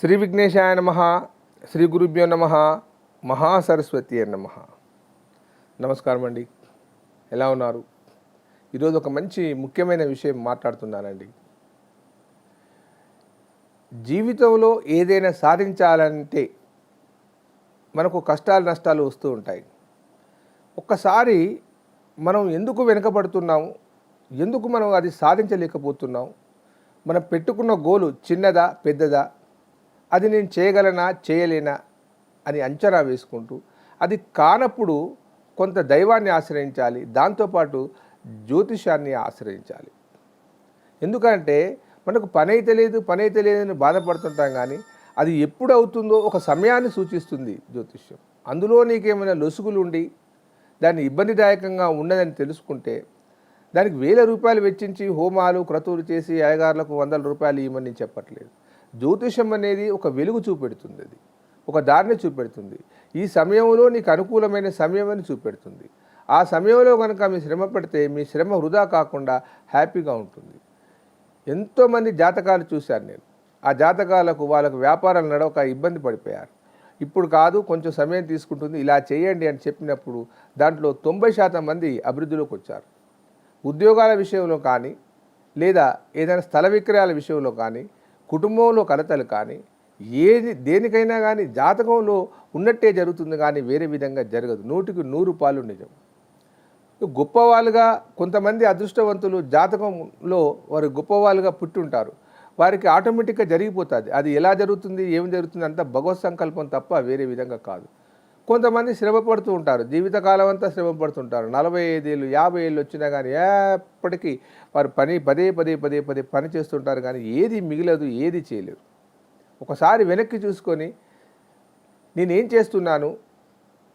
శ్రీ విఘ్నేశాయ నమ శ్రీ గురుభ్యో నమ మహాసరస్వతి నమ. నమస్కారం అండి. ఎలా ఉన్నారు? ఈరోజు ఒక మంచి ముఖ్యమైన విషయం మాట్లాడుతున్నానండి. జీవితంలో ఏదైనా సాధించాలంటే మనకు కష్టాలు నష్టాలు వస్తూ ఉంటాయి. ఒక్కసారి మనం ఎందుకు వెనుకబడుతున్నాము ఎందుకు మనం అది సాధించలేకపోతున్నాం? మనం పెట్టుకున్న గోలు చిన్నదా పెద్దదా? అది నేను చేయగలనా చేయలేనా అని అంచనా వేసుకుంటూ అది కానప్పుడు కొంత దైవాన్ని ఆశ్రయించాలి దాంతోపాటు జ్యోతిషాన్ని ఆశ్రయించాలి. ఎందుకంటే మనకు పని అయితే లేదు పని అయితే లేదని బాధపడుతుంటాం కానీ అది ఎప్పుడు అవుతుందో ఒక సమయాన్ని సూచిస్తుంది జ్యోతిష్యం. అందులో నీకేమైనా లొసుగులు ఉండి దాన్ని ఇబ్బందిదాయకంగా ఉన్నదని తెలుసుకుంటే దానికి వేల రూపాయలు వెచ్చించి హోమాలు క్రతువులు చేసి అయ్యగారులకు వందల రూపాయలు ఇవ్వమని నేను చెప్పట్లేదు. జ్యోతిషం అనేది ఒక వెలుగు చూపెడుతుంది అది. ఒక దారిని చూపెడుతుంది. ఈ సమయంలో నీకు అనుకూలమైన సమయం అని చూపెడుతుంది. ఆ సమయంలో కనుక మీ శ్రమ పడితే మీ శ్రమ వృధా కాకుండా హ్యాపీగా ఉంటుంది. ఎంతోమంది జాతకాలు చూశాను నేను. ఆ జాతకాలకు వాళ్ళకు వ్యాపారాలు నడవక ఇబ్బంది పడిపోయారు. ఇప్పుడు కాదు కొంచెం సమయం తీసుకుంటుంది. ఇలా చేయండి అని చెప్పినప్పుడు దాంట్లో తొంభై శాతం మంది అభివృద్ధిలోకి వచ్చారు. ఉద్యోగాల విషయంలో కానీ లేదా ఏదైనా స్థల విక్రయాల విషయంలో కానీ కుటుంబంలో కలతలు కానీ ఏది దేనికైనా కానీ జాతకంలో ఉన్నట్టే జరుగుతుంది కానీ వేరే విధంగా జరగదు. నూటికి నూరు పాలు నిజం. గొప్పవాళ్ళుగా కొంతమంది అదృష్టవంతులు జాతకంలో వారు గొప్పవాళ్ళుగా పుట్టుంటారు. వారికి ఆటోమేటిక్గా జరిగిపోతుంది. అది ఎలా జరుగుతుంది ఏం జరుగుతుంది అంతా భగవత్ సంకల్పం తప్ప వేరే విధంగా కాదు. కొంతమంది శ్రమ పడుతూ ఉంటారు. జీవితకాలం అంతా శ్రమ పడుతుంటారు. నలభై ఐదేళ్ళు యాభై ఏళ్ళు వచ్చినా కానీ ఎప్పటికీ వారు పని పదే పదే పదే పదే పని చేస్తుంటారు కానీ ఏది మిగిలదు ఏది చేయలేదు ఒకసారి వెనక్కి చూసుకొని నేనేం చేస్తున్నాను?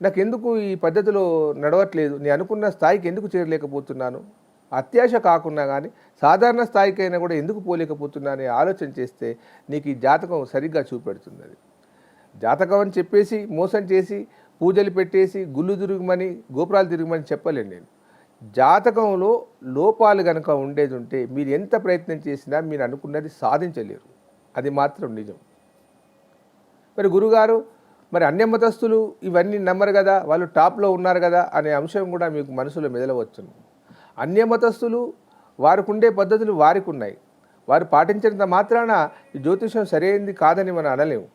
నాకు ఎందుకు ఈ పద్ధతిలో నడవట్లేదు? నేను అనుకున్న స్థాయికి ఎందుకు చేరలేకపోతున్నాను? అత్యాశ కాకుండా కానీ సాధారణ స్థాయికైనా కూడా ఎందుకు పోలేకపోతున్నానని ఆలోచన చేస్తే నీకు ఈ జాతకం సరిగ్గా చూపెడుతుంది అది. జాతకం అని చెప్పేసి మోసం చేసి పూజలు పెట్టేసి గుళ్ళు తిరుగుమని గోపురాలు తిరుగుమని చెప్పలేను నేను. జాతకంలో లోపాలు కనుక ఉండేది ఉంటే మీరు ఎంత ప్రయత్నం చేసినా మీరు అనుకున్నది సాధించలేరు. అది మాత్రం నిజం. మరి గురుగారు మరి అన్య మతస్థులు ఇవన్నీ నమ్మరు కదా వాళ్ళు టాప్లో ఉన్నారు కదా అనే అంశం కూడా మీకు మనసులో మెదలవచ్చును అన్య మతస్థులు వారికి ఉండే పద్ధతులు వారికి ఉన్నాయి. వారు పాటించినంత మాత్రాన ఈ జ్యోతిషం సరైనది కాదని మనం అనలేము.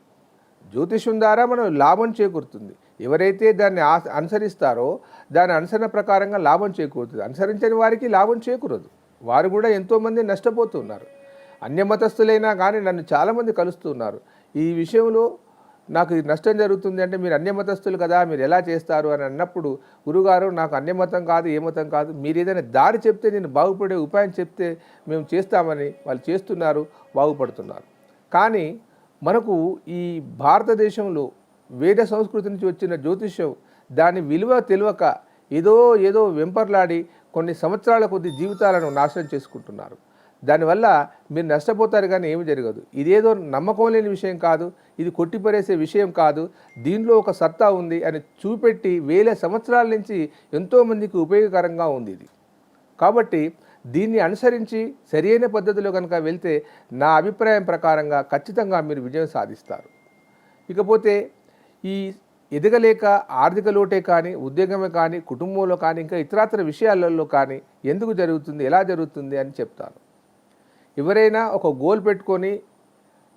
జ్యోతిష్యం ద్వారా మనం లాభం చేకూరుతుంది. ఎవరైతే దాన్ని అనుసరిస్తారో దాని అనుసరణ ప్రకారంగా లాభం చేకూరుతుంది. అనుసరించని వారికి లాభం చేకూరదు. వారు కూడా ఎంతోమంది నష్టపోతున్నారు అన్యమతస్థులైనా కానీ నన్ను చాలామంది కలుస్తున్నారు ఈ విషయంలో నాకు నష్టం జరుగుతుంది అంటే మీరు అన్యమతస్తులు కదా మీరు ఎలా చేస్తారు అని అన్నప్పుడు గురుగారు నాకు అన్యమతం కాదు ఏ మతం కాదు మీరు ఏదైనా దారి చెప్తే నేను బాగుపడే ఉపాయం చెప్తే మేము చేస్తామని వాళ్ళు చేస్తున్నారు బాగుపడుతున్నారు. కానీ మనకు ఈ భారతదేశంలో వేద సంస్కృతి నుంచి వచ్చిన జ్యోతిష్యం దాని విలువ తెలియక ఏదో ఏదో వెంపర్లాడి కొన్ని సంవత్సరాల కొద్ది జీవితాలను నాశనం చేసుకుంటున్నారు. దానివల్ల మీరు నష్టపోతారు కానీ ఏమి జరగదు. ఇదేదో నమ్మకం లేని విషయం కాదు ఇది కొట్టిపరేసే విషయం కాదు దీనిలో ఒక సత్తా ఉంది అని చూపెట్టి వేల సంవత్సరాల నుంచి ఎంతోమందికి ఉపయోగకరంగా ఉంది ఇది. కాబట్టి దీన్ని అనుసరించి సరియైన పద్ధతిలో కనుక వెళ్తే నా అభిప్రాయం ప్రకారంగా ఖచ్చితంగా మీరు విజయం సాధిస్తారు. ఇకపోతే ఈ ఎదగలేక ఆర్థిక లోటే కానీ ఉద్యోగమే కానీ కుటుంబంలో కానీ ఇంకా ఇతరాతర విషయాలలో కానీ ఎందుకు జరుగుతుంది ఎలా జరుగుతుంది అని చెప్తాను. ఎవరైనా ఒక గోల్ పెట్టుకొని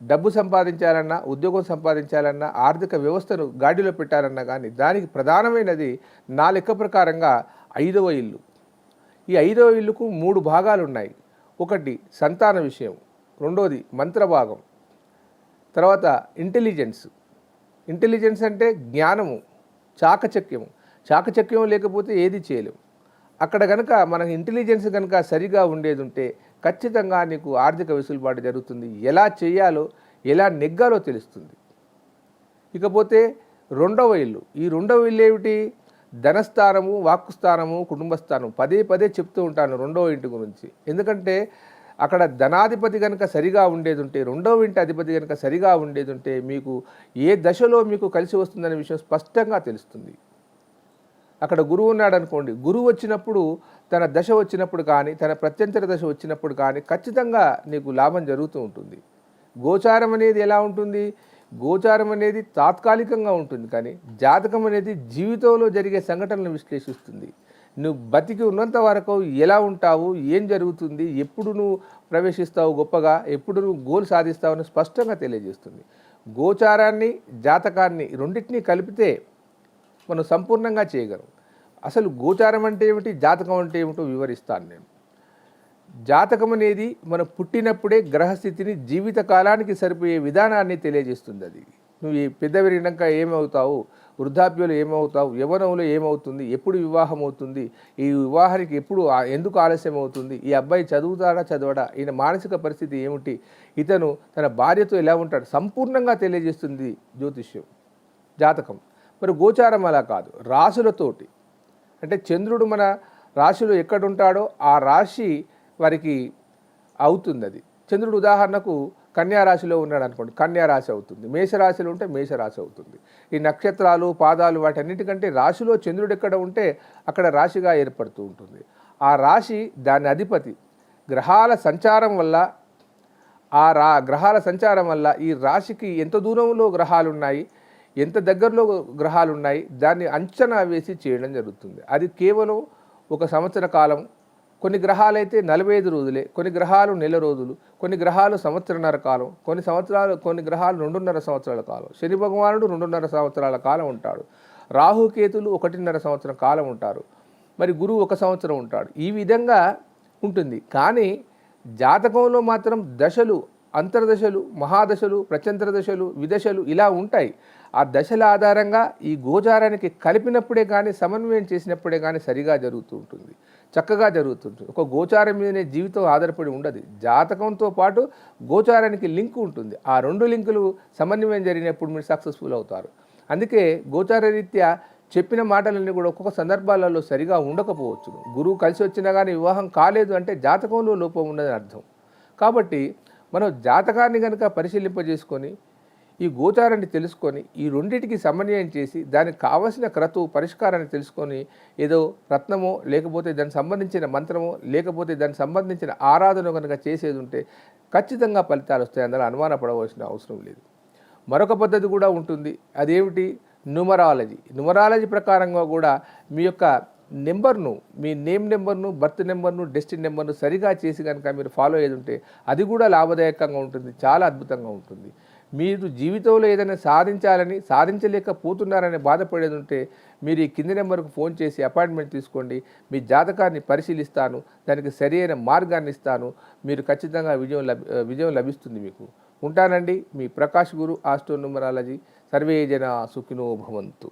డబ్బు సంపాదించాలన్నా ఉద్యోగం సంపాదించాలన్నా ఆర్థిక వ్యవస్థను గాడిలో పెట్టాలన్నా కానీ దానికి ప్రధానమైనది నా లెక్క ప్రకారంగా ఐదవ ఇల్లు. ఈ ఐదవ ఇల్లుకు మూడు భాగాలు ఉన్నాయి ఒకటి సంతాన విషయం రెండోది మంత్రభాగం తర్వాత ఇంటెలిజెన్స్. ఇంటెలిజెన్స్ అంటే జ్ఞానము చాకచక్యము. చాకచక్యం లేకపోతే ఏది చేయలేము అక్కడ కనుక మన ఇంటెలిజెన్స్ కనుక సరిగా ఉండేది ఉంటే ఖచ్చితంగా నీకు ఆర్థిక వెసులుబాటు జరుగుతుంది. ఎలా చేయాలో ఎలా నెగ్గాలో తెలుస్తుంది. ఇకపోతే రెండవ ఇల్లు. ఈ రెండవ ఇల్లు ఏమిటి? ధనస్థానము వాక్కుస్థానము కుటుంబస్థానం పదే పదే చెప్తూ ఉంటాను రెండవ ఇంటి గురించి. ఎందుకంటే అక్కడ ధనాధిపతి కనుక సరిగా ఉండేది ఉంటే రెండవ ఇంటి అధిపతి కనుక సరిగా ఉండేది ఉంటే మీకు ఏ దశలో మీకు కలిసి వస్తుందనే విషయం స్పష్టంగా తెలుస్తుంది. అక్కడ గురువు ఉన్నాడు అనుకోండి గురువు వచ్చినప్పుడు తన దశ వచ్చినప్పుడు కానీ తన ప్రత్యంతర దశ వచ్చినప్పుడు కానీ ఖచ్చితంగా నీకు లాభం జరుగుతూ ఉంటుంది. గోచారం అనేది ఎలా ఉంటుంది? గోచారం అనేది తాత్కాలికంగా ఉంటుంది కానీ జాతకం అనేది జీవితంలో జరిగే సంఘటనలను విశ్లేషిస్తుంది. నువ్వు బతికి ఉన్నంత వరకు ఎలా ఉంటావు ఏం జరుగుతుంది ఎప్పుడు నువ్వు ప్రవేశిస్తావు గొప్పగా ఎప్పుడు నువ్వు గోల్ సాధిస్తావు అని స్పష్టంగా తెలియజేస్తుంది. గోచారాన్ని జాతకాన్ని రెండింటినీ కలిపితే మనం సంపూర్ణంగా చేయగలం. అసలు గోచారం అంటే ఏమిటి జాతకం అంటే ఏమిటో వివరిస్తాను నేను. జాతకం అనేది మనం పుట్టినప్పుడే గ్రహస్థితిని జీవిత కాలానికి సరిపోయే విధానాన్ని తెలియజేస్తుంది అది. నువ్వు పెద్ద పెరిగినాక ఏమవుతావు? వృద్ధాప్యులు ఏమవుతావు? యవనంలో ఏమవుతుంది? ఎప్పుడు వివాహం అవుతుంది? ఈ వివాహానికి ఎప్పుడు ఎందుకు ఆలస్యం అవుతుంది? ఈ అబ్బాయి చదువుతాడా చదవడా? ఈయన మానసిక పరిస్థితి ఏమిటి? ఇతను తన భార్యతో ఎలా ఉంటాడు? సంపూర్ణంగా తెలియజేస్తుంది జ్యోతిష్యం జాతకం. మరి గోచారం అలా కాదు. రాశులతోటి అంటే చంద్రుడు మన రాశిలో ఎక్కడుంటాడో ఆ రాశి వారికి అవుతుంది అది చంద్రుడు ఉదాహరణకు కన్యారాశిలో ఉన్నాడు అనుకోండి కన్యారాశి అవుతుంది. మేషరాశిలో ఉంటే మేషరాశి అవుతుంది. ఈ నక్షత్రాలు పాదాలు వాటన్నిటికంటే రాశిలో చంద్రుడు ఎక్కడ ఉంటే అక్కడ రాశిగా ఏర్పడుతూ ఉంటుంది. ఆ రాశి దాని అధిపతి. గ్రహాల సంచారం వల్ల ఆ రా గ్రహాల సంచారం వల్ల ఈ రాశికి ఎంత దూరంలో గ్రహాలు ఉన్నాయి ఎంత దగ్గరలో గ్రహాలు ఉన్నాయి దాన్ని అంచనా వేసి చేయడం జరుగుతుంది. అది కేవలం ఒక సంవత్సర కాలం కొన్ని గ్రహాలైతే నలభై ఐదు రోజులే కొన్ని గ్రహాలు నెల రోజులు కొన్ని గ్రహాలు సంవత్సరన్నర కాలం కొన్ని సంవత్సరాలు కొన్ని గ్రహాలు రెండున్నర సంవత్సరాల కాలం. శని భగవానుడు రెండున్నర సంవత్సరాల కాలం ఉంటాడు. రాహుకేతులు ఒకటిన్నర సంవత్సరం కాలం ఉంటారు. మరి గురువు ఒక సంవత్సరం ఉంటాడు. ఈ విధంగా ఉంటుంది. కానీ జాతకంలో మాత్రం దశలు అంతర్దశలు మహాదశలు ప్రచంత్ర దశలు విదశలు ఇలా ఉంటాయి. ఆ దశల ఆధారంగా ఈ గోచారానికి కలిపినప్పుడే కానీ సమన్వయం చేసినప్పుడే కానీ సరిగా జరుగుతూ ఉంటుంది. చక్కగా జరుగుతుంటుంది. ఒక గోచారం మీదనే జీవితం ఆధారపడి ఉండదు. జాతకంతో పాటు గోచారానికి లింక్ ఉంటుంది. ఆ రెండు లింకులు సమన్వయం జరిగినప్పుడు మీరు సక్సెస్ఫుల్ అవుతారు. అందుకే గోచార రీత్యా చెప్పిన మాటలన్నీ కూడా ఒక్కొక్క సందర్భాలలో సరిగా ఉండకపోవచ్చు గురువు కలిసి వచ్చినా కానీ వివాహం కాలేదు అంటే జాతకంలో లోపం ఉన్నదని అర్థం. కాబట్టి మనం జాతకాన్ని కనుక పరిశీలింపజేసుకొని ఈ గోచారాన్ని తెలుసుకొని ఈ రెండింటికి సమన్వయం చేసి దానికి కావలసిన క్రతువు పరిష్కారాన్ని తెలుసుకొని ఏదో రత్నమో లేకపోతే దానికి సంబంధించిన మంత్రమో లేకపోతే దానికి సంబంధించిన ఆరాధన కనుక చేసేది ఉంటే ఖచ్చితంగా ఫలితాలు వస్తాయి. అందులో అనుమానపడవలసిన అవసరం లేదు. మరొక పద్ధతి కూడా ఉంటుంది. అదేమిటి? న్యూమరాలజీ. న్యూమరాలజీ ప్రకారంగా కూడా మీ యొక్క నెంబర్ను మీ నేమ్ నెంబర్ను బర్త్ నెంబర్ను డెస్టిన్ నెంబర్ను సరిగా చేసి కనుక మీరు ఫాలో అయ్యేది ఉంటే అది కూడా లాభదాయకంగా ఉంటుంది చాలా అద్భుతంగా ఉంటుంది. మీరు జీవితంలో ఏదైనా సాధించాలని సాధించలేకపోతున్నారని బాధపడేది ఉంటే మీరు ఈ కింది నెంబర్కు ఫోన్ చేసి అపాయింట్మెంట్ తీసుకోండి మీ జాతకాన్ని పరిశీలిస్తాను దానికి సరైన మార్గాన్ని ఇస్తాను మీరు ఖచ్చితంగా విజయం లభి విజయం లభిస్తుంది మీకు. ఉంటానండి మీ ప్రకాష్ గురు ఆస్ట్రో న్యూమరాలజీ. సర్వే జన సుఖినో భవంతు.